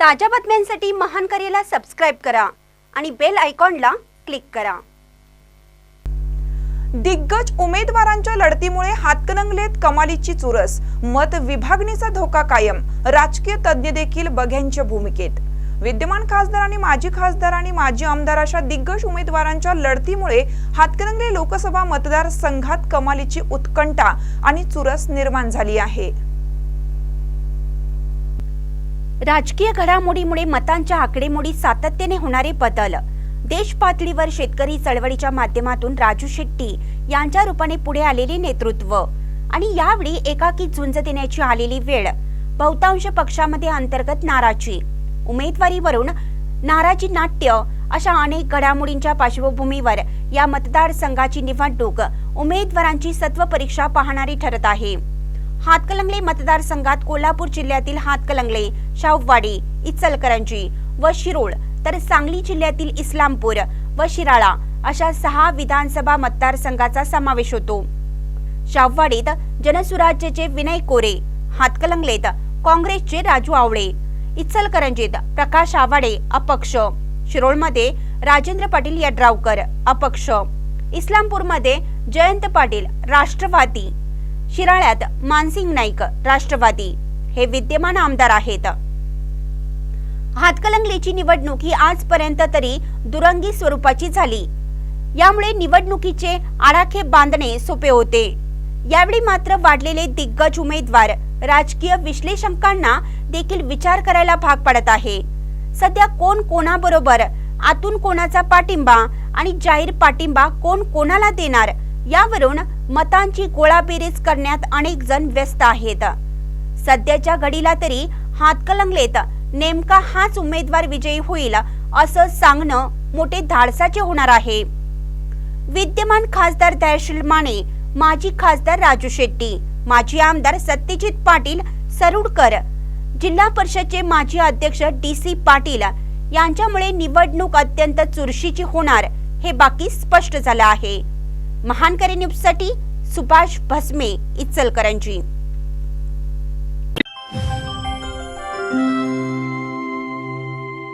ताज्या बातम्यांसाठी महान करेला सबस्क्राईब करा आणि बेल आयकॉनला क्लिक करा. दिग्गज उमेदवारांच्या लढतीमुळे हातकणंगलेत कमालीची चुरस. मत विभागणीचा धोका कायम. राजकीय तज्ज्ञ देखील बघ्यांच्या भूमिकेत. विद्यमान खासदार आणि माजी खासदार आणि माजी आमदार अशा दिग्गज उमेदवारांच्या लढतीमुळे हातकणंगले लोकसभा मतदारसंघात कमालीची उत्कंठा आणि चुरस निर्माण झाली आहे. राजकीय घडामोडीमुळे मतांच्या आकडेमोडीत सातत्याने होणारे बदल. देश पातळीवर शेतकरी चळवळीच्या माध्यमातून राजू शेट्टी यांच्या रूपाने पुढे आलेले नेतृत्व. आणि यावेळी एकाकी झुंज देण्याची आलेली वेळ. बहुतांश पक्षामध्ये अंतर्गत नाराजी. उमेदवारीवरून नाराजी नाट्य अशा अनेक घडामोडींच्या पार्श्वभूमीवर या मतदारसंघाची निवडणूक उमेदवारांची सत्व परीक्षा पाहणारी ठरत आहे. हातकलंगले मतदारसंघात कोल्हापूर जिल्ह्यातील हातकलंगले शाहूवाडी इचलकरंजी व शिरोळ तर सांगली जिल्ह्यातील इस्लामपूर व शिराळा अशा सहा विधानसभा मतदारसंघाचा समावेश होतो. शाहवाडीत जनसुराज्यचे विनय कोरे हातकलंगलेत काँग्रेसचे राजू आवळे इचलकरंजीत प्रकाश आवाडे अपक्ष. शिरोळमध्ये राजेंद्र पाटील यड्रावकर अपक्ष. इस्लामपूरमध्ये जयंत पाटील राष्ट्रवादी. शिराळ्यात मानसिंग नाईक राष्ट्रवादी. हे विद्यमान आमदार आहेत. हातकलंगलेची निवडणूक ही आजपर्यंत तरी दुरंगी स्वरूपाची झाली. यामुळे निवडणुकीचे आराखे बांधणे सोपे होते. यावेळी मात्र वाढलेले दिग्गज उमेदवार राजकीय विश्लेषकांना देखील विचार करायला भाग पडत आहे. सध्या कोण कोणाबरोबर आतून कोणाचा पाठिंबा आणि जाहीर पाठिंबा कोण कोणाला देणार यावरून मतांची गोळाबेरीज करण्यात अनेक जण व्यस्त आहेत. सध्याच्या घडीला तरी हातकलंगलेत नेमका हाच उमेदवार विजयी होईल असं सांगणं मोठे धाडसाचे होणार आहे. विद्यमान खासदार दयाशील माने माजी खासदार राजू शेट्टी माजी आमदार सत्यजित पाटील सरुडकर जिल्हा परिषदचे माजी अध्यक्ष डी सी पाटील यांच्यामुळे निवडणूक अत्यंत चुरशीची होणार हे बाकी स्पष्ट झालं आहे. महानकरी न्यूजसाठी सुभाष भस्मे इचलकरंजी.